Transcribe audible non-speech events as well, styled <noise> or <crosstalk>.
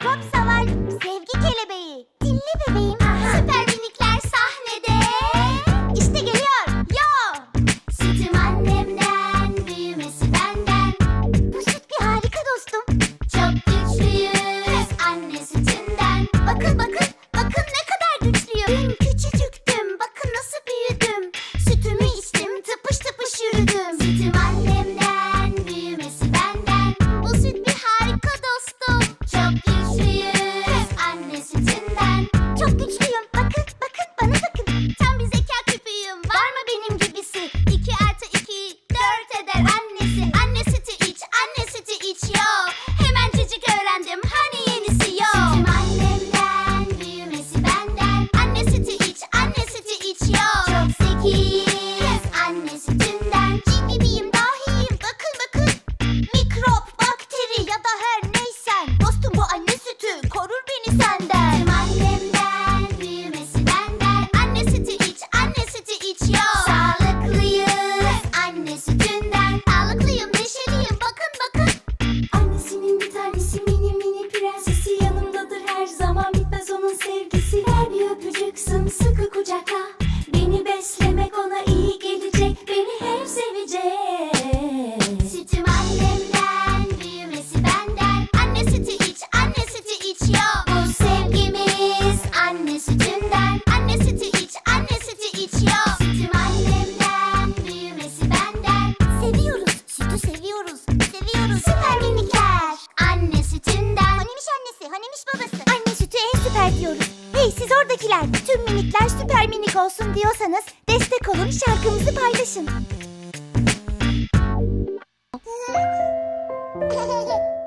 mikrop sevgi kelebeği. Dinle bebeğim, süper minikler sahnede. İşte geliyor, yo! Sütüm annemden, büyümesi benden. Bu süt bir harika dostum. Çok güçlüyüz anne sütünden. Bakın bakın. Nasıl sevgi Hey siz oradakiler, tüm minikler süper minik olsun diyorsanız destek olun, şarkımızı paylaşın. <laughs>